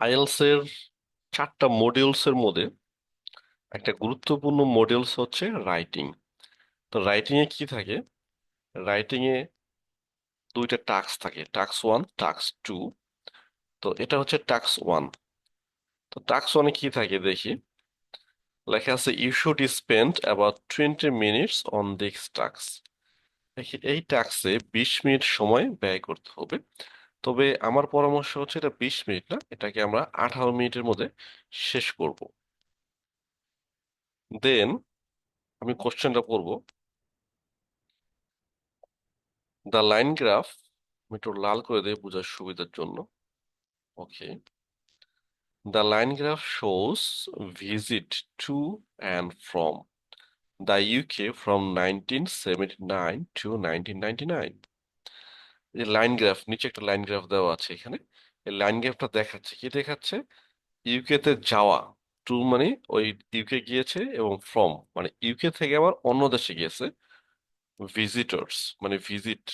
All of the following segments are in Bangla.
আইএলস এর চারটা মডিউলস এর মধ্যে একটা গুরুত্বপূর্ণ মডিউলস হচ্ছে রাইটিং তো রাইটিং এ কি থাকে? রাইটিং এ দুইটা টাস্ক থাকে টাস্ক ওয়ান টাস্ক টু তো এটা হচ্ছে টাস্ক ওয়ান তো টাস্ক ওয়ানে কি থাকে দেখি? লেখা আছে you should spend about twenty minutes on this task এই টাস্কে বিশ মিনিট সময় ব্যয় করতে হবে। তবে আমার পরামর্শ হচ্ছে এটা বিশ মিনিট না, এটাকে আমরা আঠারো মিনিটের মধ্যে শেষ করব। দেন আমি কোশ্চেনটা পড়ব দ্য লাইন গ্রাফ আমি একটু লাল করে দিই বোঝার সুবিধার জন্য। Okay the line graph shows visit to and from the UK from nineteen seventy nine to nineteen ninety nine এই লাইন গ্রাফ নিচে একটা লাইন গ্রাফ দেওয়া আছে এখানে। এই লাইন গ্রাফটা দেখাচ্ছে, কি দেখাচ্ছে? ইউকে তে যাওয়া টু মানে ওই ইউকে গিয়েছে এবং ফ্রম মানে ইউকে থেকে আবার অন্য দেশে গিয়েছে। ভিজিটর্স মানে visit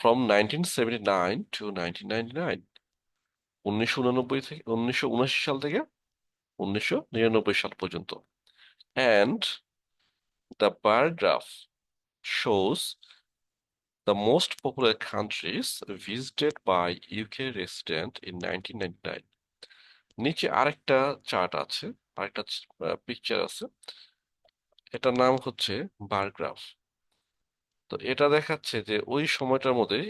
from nineteen seventy nine to nineteen ninety nine উনিশশো উনানব্বই থেকে, উনিশশো উনাশি সাল থেকে উনিশশো নিরানব্বই সাল পর্যন্ত। And the bar graph shows the most popular countries visited by UK resident in 1999 নিচে আরেকটা চার্ট আছে, আরেকটা পিকচার আছে। এটার নাম হচ্ছে বার গ্রাফ তো এটা দেখাচ্ছে যে ওই সময়টার মধ্যে,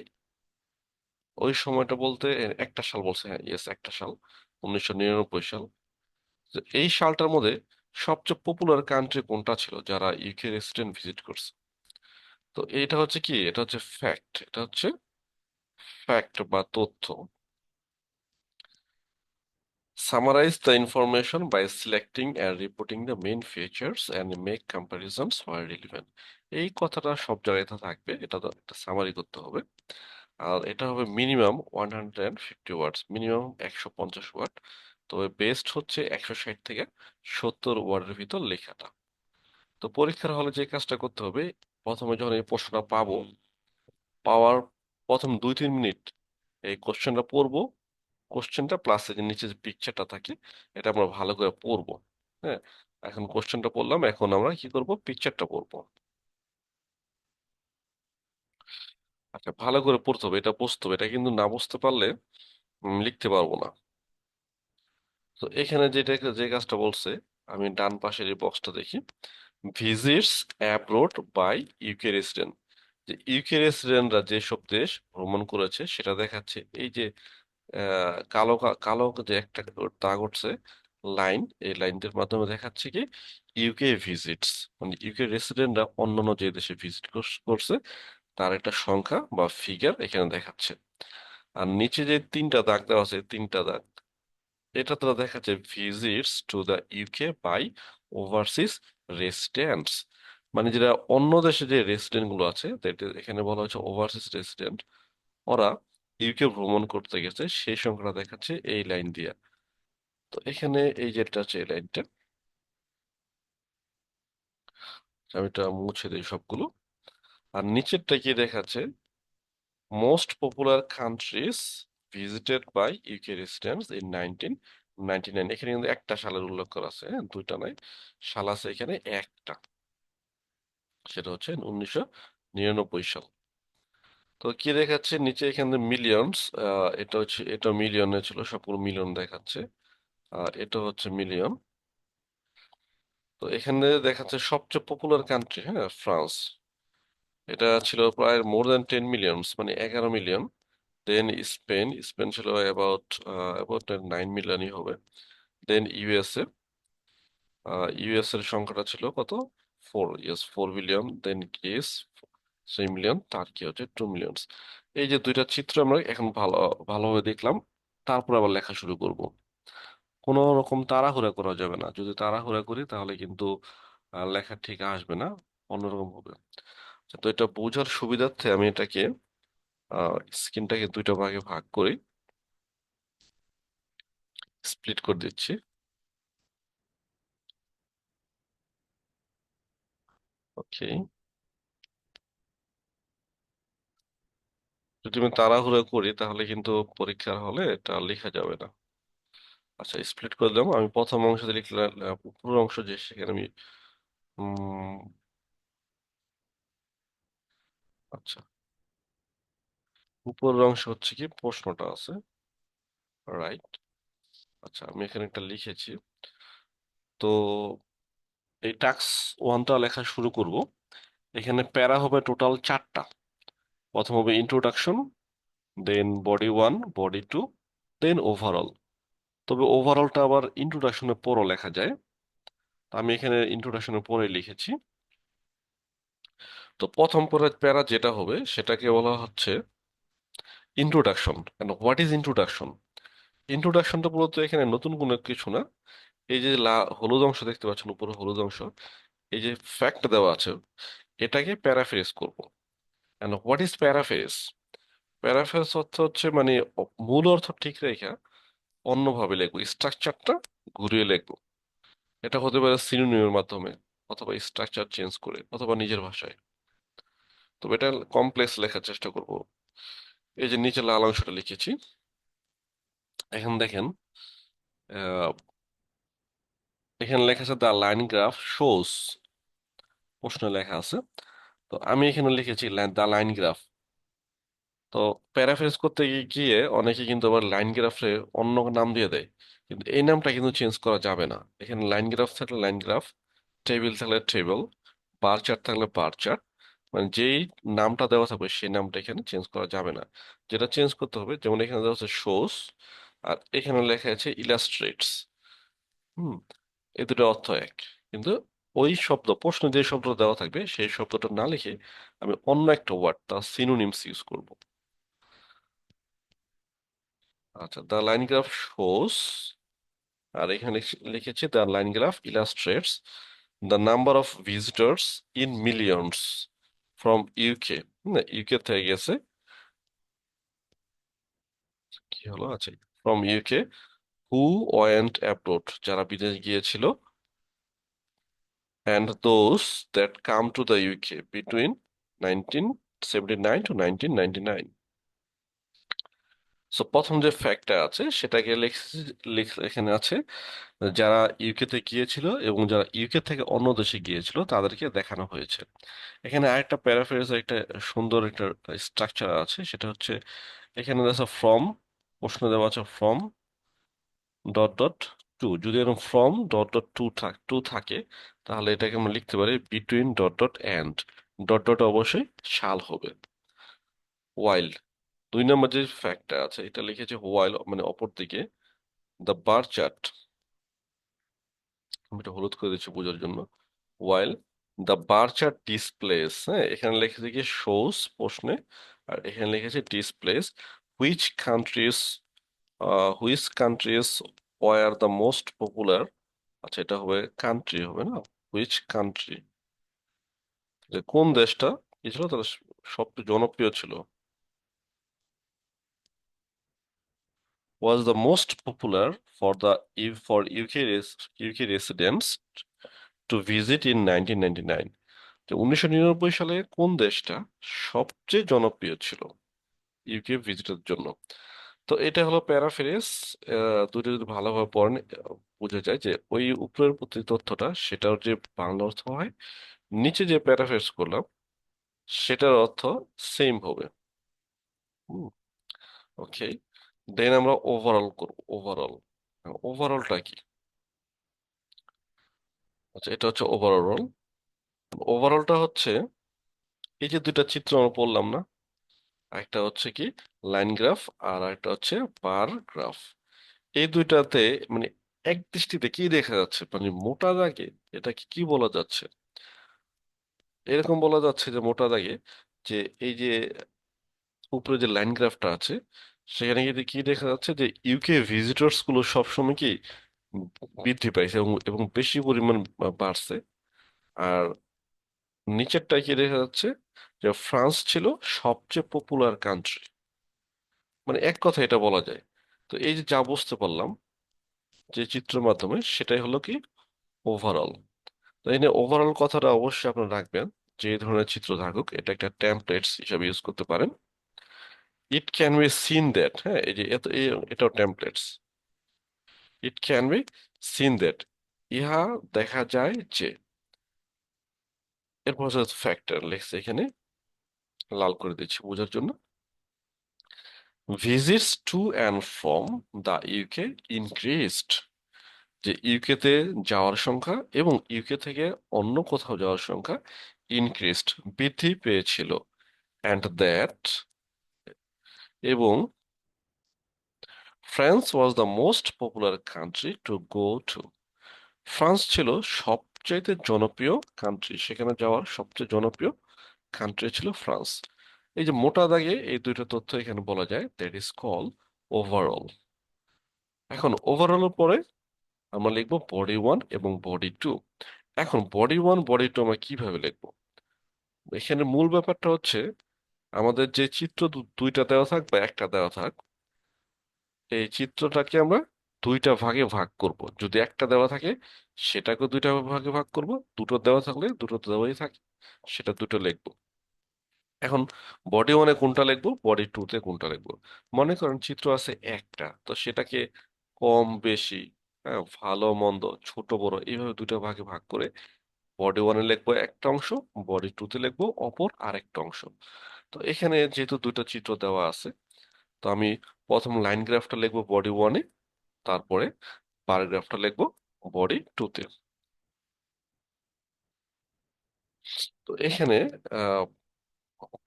ওই সময়টা বলতে একটা সাল বলছে হ্যাঁ ইয়েস একটা সাল, উনিশশো নিরানব্বই সাল। এই সালটার মধ্যে সবচেয়ে পপুলার কান্ট্রি কোনটা ছিল যারা ইউকে রেসিডেন্ট ভিজিট করছে? তো এটা হচ্ছে কি? এটা হচ্ছে ফ্যাক্ট এটা হচ্ছে ফ্যাক্ট বা তথ্য। Summarize the information by selecting and reporting the main features and make comparisons where relevant. এই কথাটা সব জায়গায় থাকবে, এটা তো একটা সামারি করতে হবে। আর এটা হবে minimum one hundred and fifty words minimum একশো পঞ্চাশ ওয়ার্ড তবে বেস্ট হচ্ছে একশো ষাট থেকে সত্তর ওয়ার্ডের ভিতর লেখাটা। তো পরীক্ষার হলে যে কাজটা করতে হবে প্রথমে যখন এই প্রশ্নটা পাবো, পাওয়ার প্রথম দুই তিন মিনিট এই কোশ্চেনটা পড়ব। কোশ্চেনটা প্লাস এর নিচে যে পিকচারটা থাকে, এটা আমরা ভালো করে পড়ব। হ্যাঁ? এখন কোশ্চেনটা পড়লাম, এখন আমরা কি করব? পিকচারটা পড়ব। আচ্ছা ভালো করে পড়তে হবে, এটা বুঝতে হবে। এটা কিন্তু না বুঝতে পারলে লিখতে পারব না। তো এখানে যেটা যে কাজটা বলছে, আমি ডান পাশের এই বক্সটা দেখি। Visits abroad by UK resident যে ইউকে রেসিডেন্টরা যেসব দেশ ভ্রমণ করেছে, সেটা দেখাচ্ছে এই যে কালো কালো যে একটা দাগ উঠছে লাইন, এই লাইনটার মাধ্যমে দেখাচ্ছে কি ইউকে ভিজিটস মানে ইউকে রেসিডেন্টরা অন্যান্য যে দেশে ভিজিট করছে তার একটা সংখ্যা বা ফিগার এখানে দেখাচ্ছে। আর নিচে যে তিনটা দাগ দেওয়া আছে তিনটা দাগ, এটা তো দেখাচ্ছে visits to the UK by overseas residents মানে যেটা অন্য দেশে যে রেসিডেন্টগুলো আছে এখানে বলা হচ্ছে ওভারসিজ রেসিডেন্ট ওরা ইউকে ভ্রমণ করতে গেছে সেই সংখ্যাটা দেখাচ্ছে এই লাইন দিয়ে। তো এখানে এই যেটা আছে এই লাইনটা আমি এটা মুছে দিই সবগুলো। আর নিচেরটা কি দেখাচ্ছে? Most popular countries visited by UK residents in nineteen ninety nine, এখানে কিন্তু একটা সালের উল্লেখ করা আছে হ্যাঁ? দুইটা নাই সাল আছে এখানে একটা। সেটা হচ্ছে উনিশশো নিরানব্বই সাল। তো কি দেখাচ্ছে? নিচে এখানে মিলিয়নস এটা হচ্ছে, এটা মিলিয়নে ছিল, সবগুলো মিলিয়ন দেখাচ্ছে। আর এটা হচ্ছে মিলিয়ন তো এখানে দেখাচ্ছে সবচেয়ে পপুলার কান্ট্রি হ্যাঁ? ফ্রান্স। এটা ছিল প্রায় মোর দ্যান টেন মিলিয়নস মানে এগারো মিলিয়ন দেন স্পেন স্পেন ছিল অ্যাবাউট অ্যাবাউট নাইন মিলিয়নই হবে। দেন ইউএসএ ইউএস এর সংখ্যাটা ছিল কত? Four yes four million then Greece three million Turkey হচ্ছে টু মিলিয়নস এই যে দুইটা চিত্র আমরা এখন ভালো, ভালোভাবে দেখলাম, তারপর আবার লেখা শুরু করব। কোনো রকম তাড়াহুড়া করা যাবে না। যদি তাড়াহুড়া করি তাহলে কিন্তু লেখা ঠিক আসবে না, অন্যরকম হবে। তো এটা বোঝার সুবিধার্থে আমি এটাকে স্ক্রিনটাকে দুইটা ভাগে ভাগ করি স্প্লিট করে দিচ্ছি। ওকে। যদি আমি তাড়াহুড়া করি, তাহলে কিন্তু পরীক্ষার হলে এটা লেখা যাবে না। আচ্ছা স্প্লিট করে দিলাম। আমি প্রথম অংশতে লিখলাম পুরো অংশ যে সেখানে আমি আচ্ছা। উপরের অংশ হচ্ছে কি প্রশ্নটা আছে। রাইট আচ্ছা আমি এখানে একটা লিখেছি। তো এই টাস্ক ওয়ানটা লেখা শুরু করব। এখানে প্যারা হবে টোটাল চারটা। প্রথম হবে introduction then body one body two then overall তবে ওভারঅলটা আবার ইন্ট্রোডাকশনের পরও লেখা যায়। আমি এখানে ইন্ট্রোডাকশনের পরে লিখেছি। তো প্রথম পরে প্যারা যেটা হবে, সেটাকে বলা হচ্ছে ইন্ট্রোডাকশন কেন হোয়াট ইজ ইন্ট্রোডাকশন ইন্ট্রোডাকশনটা মূলত এখানে নতুন কোনো কিছু না। এই যে লা, হলুদ অংশ দেখতে পাচ্ছেন, উপরে হলুদ অংশ। এই যে ফ্যাক্ট দেওয়া আছে, এটাকে প্যারাফ্রেজ করব। And what is paraphrase paraphrase অর্থ হচ্ছে মানে মূল অর্থ ঠিক রেখা, অন্যভাবে লিখব। স্ট্রাকচারটা ঘুরিয়ে লিখব। এটা হতে পারে সিনোনিমের মাধ্যমে, অথবা স্ট্রাকচার চেঞ্জ করে, অথবা নিজের ভাষায়। তবে এটা কমপ্লেক্স লেখার চেষ্টা করব। এই যে নিচে লাল অংশটা লিখেছি। এখন দেখেন এখানে লেখা আছে দ্য লাইন গ্রাফ শোস প্রশ্নে লেখা আছে। তো আমি এখানে লিখেছি দ্য লাইন গ্রাফ তো প্যারাফ্রেজ করতে গিয়ে গিয়ে অনেকে কিন্তু আবার লাইন গ্রাফে অন্য নাম দিয়ে দেয়। কিন্তু এই নামটা কিন্তু চেঞ্জ করা যাবে না। এখানে লাইন গ্রাফ থাকলে লাইন গ্রাফ, টেবিল থাকলে টেবিল, বার চার্ট থাকলে বার চার্ট। মানে যেই নামটা দেওয়া থাকবে সেই নামটা এখানে চেঞ্জ করা যাবে না। যেটা চেঞ্জ করতে হবে, যেমন এখানে দেওয়া আছে শোস আর এখানে লেখা আছে ইলাস্ট্রেটস হুম এই দুটো অর্থ এক। কিন্তু ওই শব্দ, প্রশ্নে যে শব্দটা দেওয়া থাকবে, সেই শব্দটা না লিখে আমি অন্য একটা ওয়ার্ড তার সিনোনিমস ইউজ করব। আচ্ছা দ্য লাইন গ্রাফ শোস আর এখানে লিখ- লিখেছি the line graph illustrates the number of visitors in millions from UK না ইউকে থেকে গেছে। কি হলো? আচ্ছা from UK who went abroad যারা বিদেশ গিয়েছিল। And those that come to the UK between 1979 to 1999 so প্রথম যে ফ্যাক্টটা আছে, সেটাকে এখানে আছে, যারা ইউকে তে গিয়েছিল এবং যারা ইউকে থেকে অন্য দেশে গিয়েছিল, তাদেরকে দেখানো হয়েছে। এখানে আরেকটা প্যারাফ্রেজ একটা সুন্দর একটা স্ট্রাকচার আছে, সেটা হচ্ছে, এখানে আছে ফ্রম প্রশ্ন দেওয়া আছে ফ্রম ডট ডট টু যদি এরকম ফ্রম ডট ডট টু থাক টু থাকে, তাহলে এটাকে আমরা লিখতে পারি between dot dot and dot dot অবশ্যই শাল হবে। ওয়াইল দুই নম্বর যে ফ্যাক্টটা আছে, এটা লিখেছে ওয়াইল মানে অপর দিকে দ্য বার চার্ট আমি এটা হলুদ করে দিচ্ছি বোঝার জন্য। While the bar chart displays হ্যাঁ এখানে লিখেছে কি শোস প্রশ্নে, আর এখানে লিখেছে displays which countries which countries were the most popular আচ্ছা এটা হবে কান্ট্রি হবে না? হুইচ কান্ট্রি কোন দেশটা কি ছিল? তাহলে সবচেয়ে জনপ্রিয় ছিল। Was the most popular for the, for UK UK residents to visit in 1999 তো উনিশশো নিরানব্বই সালে কোন দেশটা সবচেয়ে জনপ্রিয় ছিল? ইউকে ভিজিটের জন্য। তো এটা হলো প্যারাফ্রেজ দুটো যদি ভালোভাবে পড়েন, বোঝা যায় যে ওই উপরের প্রতি তথ্যটা, সেটার যে বাংলা অর্থ হয়, নিচে যে প্যারাফ্রেজ করলাম, সেটার অর্থ সেম হবে। ওকে দেন আমরা ওভারঅল করব ওভারঅল ওভারঅলটা কি? আচ্ছা এটা হচ্ছে ওভারঅল ওভারঅলটা হচ্ছে, এই যে দুইটা চিত্র আমরা পড়লাম না, একটা হচ্ছে কি লাইন গ্রাফ আর একটা হচ্ছে বার গ্রাফ এই দুইটাতে মানে এক দৃষ্টিতে কি দেখা যাচ্ছে? মানে মোটা দাগে এটা কি কি বলা যাচ্ছে? এরকম বলা যাচ্ছে যে মোটা দাগে যে এই যে উপরে যে লাইন গ্রাফটা আছে সেখানে কিন্তু কি দেখা যাচ্ছে যে ইউকে ভিজিটর্সগুলো সবসময় কি বৃদ্ধি পাইছে এবং এবং বেশি পরিমাণ বাড়ছে। আর নিচেরটায় কি দেখা যাচ্ছে যে ফ্রান্স ছিল সবচেয়ে পপুলার কান্ট্রি মানে এক কথা এটা বলা যায়। তো এই যে যা বুঝতে পারলাম যে চিত্রের মাধ্যমে, সেটাই হলো কি ওভারঅল তো এখানে ওভারঅল কথাটা অবশ্যই আপনারা রাখবেন যে ধরনের চিত্র থাকুক। এটা একটা টেমপ্লেটস হিসাবে ইউজ করতে পারেন। It can be seen that হ্যাঁ এই যে এটাও templates it can be seen that ইহা দেখা যায় যে এরপর ফ্যাক্টর লিখছে এখানে, লাল করে দিচ্ছি বোঝার জন্য। Visits to and from the UK increased যে ইউকে তে যাওয়ার সংখ্যা এবং ইউকে থেকে অন্য কোথাও যাওয়ার সংখ্যা ইনক্রিজড বৃদ্ধি পেয়েছিল। অ্যান্ড দ্যাট এবং France was the most popular country to go to France ছিল সবচাইতে জনপ্রিয় কান্ট্রি সেখানে যাওয়ার সবচেয়ে জনপ্রিয় কান্ট্রি ছিল ফ্রান্স। এই যে মোটা দাগে এই দুইটা তথ্য এখানে বলা যায় দ্যাট ইজ কল ওভারঅল এখন ওভারঅল পরে আমরা লিখব বডি ওয়ান এবং বডি টু এখন বডি ওয়ান বডি টু আমরা কীভাবে লিখব? এখানে মূল ব্যাপারটা হচ্ছে আমাদের যে চিত্র দুইটা দেওয়া থাক বা একটা দেওয়া থাক, এই চিত্রটাকে আমরা দুইটা ভাগে ভাগ করব। যদি একটা দেওয়া থাকে সেটাকে দুইটা ভাগে ভাগ করব। দুটো দেওয়া থাকলে দুটো দেওয়াই থাকে, সেটা দুটো লিখব। এখন বডি ওয়ানে কোনটা লিখব? বডি টু তে কোনটা লিখব? মনে করেন চিত্র আছে একটা, তো সেটাকে কম বেশি হ্যাঁ ভালো মন্দ, ছোট বড়, এইভাবে দুটো ভাগে ভাগ করে বডি ওয়ানে লিখব একটা অংশ বডি টু তে লিখব অপর আরেকটা অংশ। তো এখানে যেহেতু দুটো চিত্র দেওয়া আছে, তো আমি প্রথম লাইন গ্রাফটা লিখব বডি ওয়ানে তারপরে প্যারাগ্রাফটা লিখব বডি টু তে। তো এখানে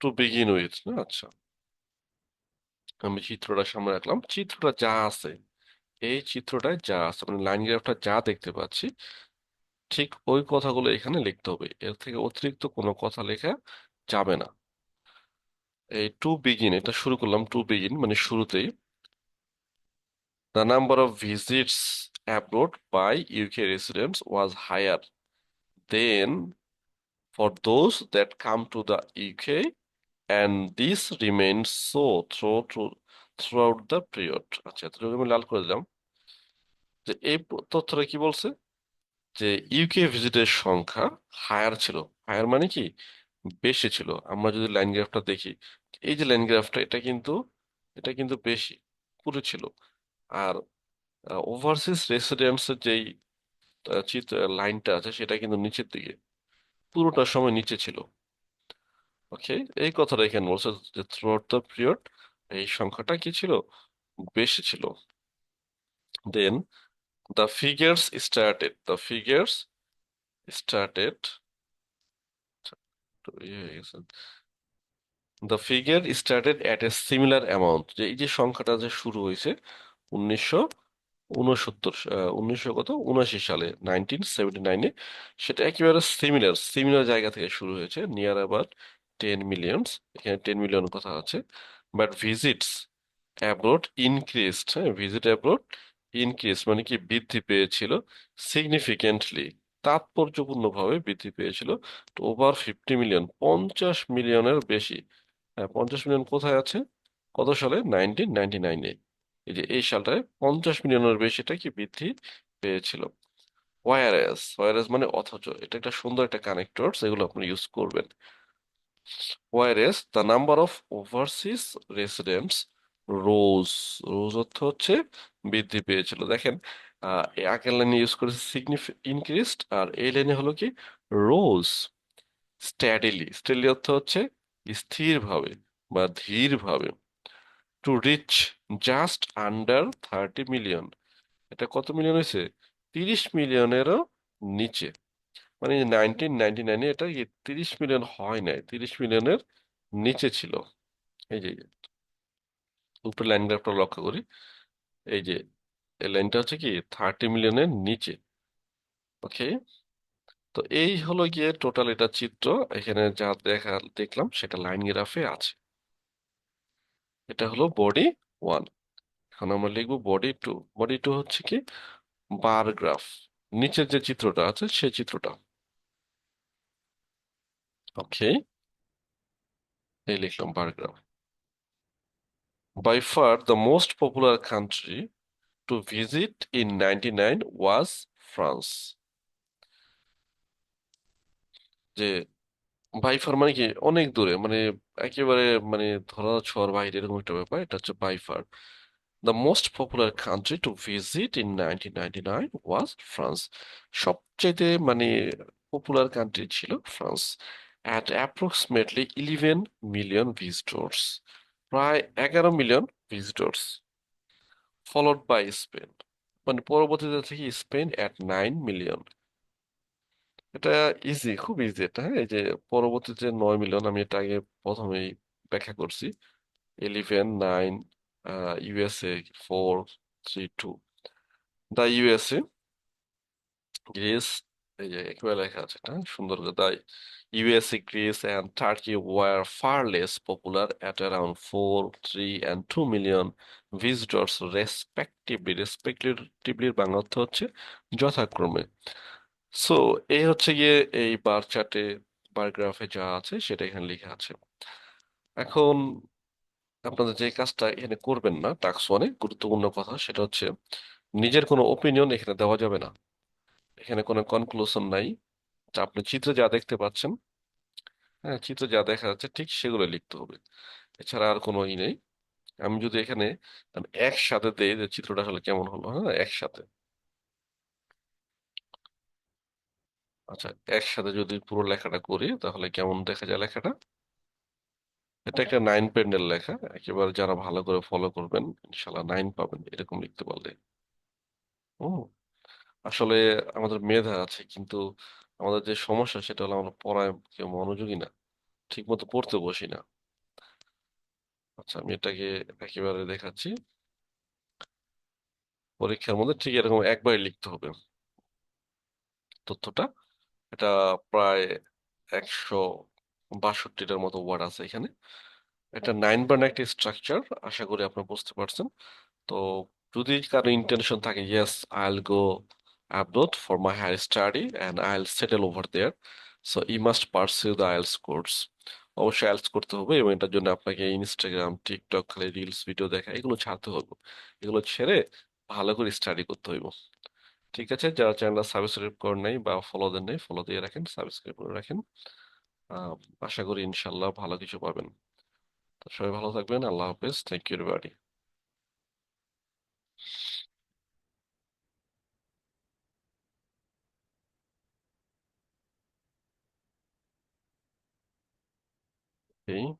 টু বিগিন উইথ না? আচ্ছা। আমি চিত্রটা সামনে রাখলাম। চিত্রটা যা আছে, এই চিত্রটায় যা আছে মানে লাইন গ্রাফটা যা দেখতে পাচ্ছি, ঠিক ওই কথাগুলো এখানে লিখতে হবে। এর থেকে অতিরিক্ত কোনো কথা লেখা যাবে না। এই টু বিগিন এটা শুরু করলাম টু বিগিন মানে শুরুতেই। The number of visits abroad by UK residents was higher than for those that come to the UK and this remain so through through throughout the period আচ্ছা আমি লাল করে দিলাম। যে এই তথ্যটা কি বলছে? যে ইউকে ভিজিটের সংখ্যা হায়ার ছিল। হায়ার মানে কি? বেশি ছিল। আমরা যদি লাইন গ্রাফটা দেখি, এই যে লাইন গ্রাফটা এটা কিন্তু এটা কিন্তু বেশি, পুরো ছিল। আর ওভারসিজ রেসিডেন্টসের যেই চিত্র লাইনটা আছে, সেটা কিন্তু নিচের দিকে, পুরোটা সময় নিচে ছিল। ওকে এই কথাটা এখানে বলছে যে থ্রু আউট দ্য পিরিয়ড এই সংখ্যাটা কি ছিল? বেশি ছিল। Then the figures started the figures started the figure started at a similar amount যে এই যে সংখ্যাটা যে শুরু হয়েছে, উনিশশো উনসত্তর উনিশশো কত? উনআশি সালে নাইনটিন সেভেন্টি নাইনে সেটা একেবারে সিমিলার সিমিলার জায়গা থেকে শুরু হয়েছে নিয়ার অ্যাবাউট টেন মিলিয়নস এখানে টেন মিলিয়ন কথা আছে। বাট ভিজিটস অ্যাব্রোড ইনক্রিজড হ্যাঁ ভিজিট অ্যাব্রোড ইনক্রিজ মানে কি বৃদ্ধি পেয়েছিল সিগনিফিকেন্টলি তাৎপর্যপূর্ণভাবে বৃদ্ধি পেয়েছিল। তো ওভার ফিফটি মিলিয়ন পঞ্চাশ মিলিয়নের বেশি। হ্যাঁ পঞ্চাশ মিলিয়ন কোথায় আছে? কত সালে? নাইনটিন নাইনটি নাইনে এই যে এই সালটায় পঞ্চাশ মিলিয়নের বেশিটা কি বৃদ্ধি পেয়েছিল? ওয়ারএস ওয়ারএস মানে অথচ এটা একটা সুন্দর একটা কানেক্টর এগুলো আপনি ইউজ করবেন। Whereas the number of overseas residents rose rose অর্থ হচ্ছে বৃদ্ধি পেয়েছিল। দেখেন আগের লাইনে ইউজ করেছে সিগনিফ ইনক্রিজড আর এই লাইনে হলো কি? রোজ স্ট্যাডিলি স্ট্যাডিলি অর্থ হচ্ছে স্থিরভাবে বা ধীরভাবে to reach just under thirty million এটা কত মিলিয়ন হয়েছে? তিরিশ মিলিয়নেরও নিচে। মানে নাইনটিন নাইনটি নাইনে এটা তিরিশ মিলিয়ন হয় নাই, তিরিশ মিলিয়নের নিচে ছিল। এই যে উপরে লাইন গ্রাফটা লক্ষ্য করি। এই যে এই লাইনটা হচ্ছে কি থার্টি মিলিয়নের নিচে। ওকে? তো এই হলো গিয়ে টোটাল এটা চিত্র। এখানে যা দেখা, দেখলাম সেটা লাইন গ্রাফে আছে। এটা হলো বডি ওয়ান। এখন আমরা লিখব বডি টু। বডি টু হচ্ছে কি বার গ্রাফ। নিচের যে চিত্রটা আছে সে চিত্রটা। ওকে? এই লিখলাম bar graph. By far the most popular country to visit in 99 was France যে বাই ফার মানে কি অনেক দূরে মানে একেবারে মানে ধরা ছোঁয়ার বাইরে এরকম একটা ব্যাপার এটা হচ্ছে by far The most popular country to visit in 1999 was France. সবচেয়ে মানে পপুলার কান্ট্রি ছিল France at approximately 11 million visitors প্রায় এগারো million visitors followed by Spain মানে পরবর্তীতে থেকে স্পেন অ্যাট নাইন মিলিয়ন এটা ইজি খুব ইজি এটা হ্যাঁ? এই যে পরবর্তীতে নয় মিলিয়ন আমি এটা আগে প্রথমেই ব্যাখ্যা করছি। Eleven nine USA four three two the USA Greece এই যে লেখা আছে এটা সুন্দর the USA Greece Turkey were far less popular at around four three and two million visitors respectively রেসপেক্টিভলির Bangla অর্থ হচ্ছে যথাক্রমে। সো এই হচ্ছে গিয়ে এই বার চার্টে বার গ্রাফে যা আছে, সেটা এখানে লেখা আছে। এখন আপনাদের যে কাজটা এখানে করবেন না টাস্ক ওয়ানে গুরুত্বপূর্ণ কথা, সেটা হচ্ছে নিজের কোনো ওপিনিয়ন এখানে দেওয়া যাবে না। এখানে কোনো কনক্লুশন নাই। আপনি চিত্রে যা দেখতে পাচ্ছেন হ্যাঁ চিত্রে যা দেখা যাচ্ছে ঠিক সেগুলো লিখতে হবে। এছাড়া আর কোনো ই নেই। আমি যদি এখানে একসাথে দেই যে চিত্রটা আসলে কেমন হলো হ্যাঁ একসাথে। আচ্ছা একসাথে যদি পুরো লেখাটা করি তাহলে কেমন দেখা যায় লেখাটা? এটা একটা নাইন পেন্ডের লেখা, একেবারে যারা ভালো করে ফলো করবেন ইনশাল্লাহ নাইন পাবেন, এরকম লিখতে পারলে। ও আসলে আমাদের মেধা আছে, কিন্তু আমাদের যে সমস্যা সেটা হলো আমরা পড়ায় কেউ মনোযোগী না ঠিক মতো পড়তে বসি না। আচ্ছা আমি এটাকে একেবারে দেখাচ্ছি। পরীক্ষার মধ্যে ঠিক এরকম একবারে লিখতে হবে তথ্যটা। এটা প্রায় একশো বাষট্টিটার মতো ওয়ার্ড আছে এখানে। এটা নাইন বার্ন একটা স্ট্রাকচার, আশা করি আপনারা বুঝতে পারছেন। তো যদি কারও ইন্টেনশন থাকে yes I'll go abroad for my higher study and I'll settle over there. So you must pursue the IELTS course. অবশ্যই আইএলটিএস করতে হবে এবং এটার জন্য আপনাকে ইনস্টাগ্রাম টিকটক খালি রিলস ভিডিও দেখা, এগুলো ছাড়তে হবে। এগুলো ছেড়ে ভালো করে স্টাডি করতে হইব। ঠিক আছে? যারা চ্যানেল সাবস্ক্রাইব করেন নাই বা ফলো দেন নাই ফলো দিয়ে রাখেন সাবস্ক্রাইব করে রাখেন। আশা করি ইনশাল্লাহ ভালো কিছু পাবেন। তো সবাই ভালো থাকবেন, আল্লাহ হাফেজ। Thank you everybody Okay.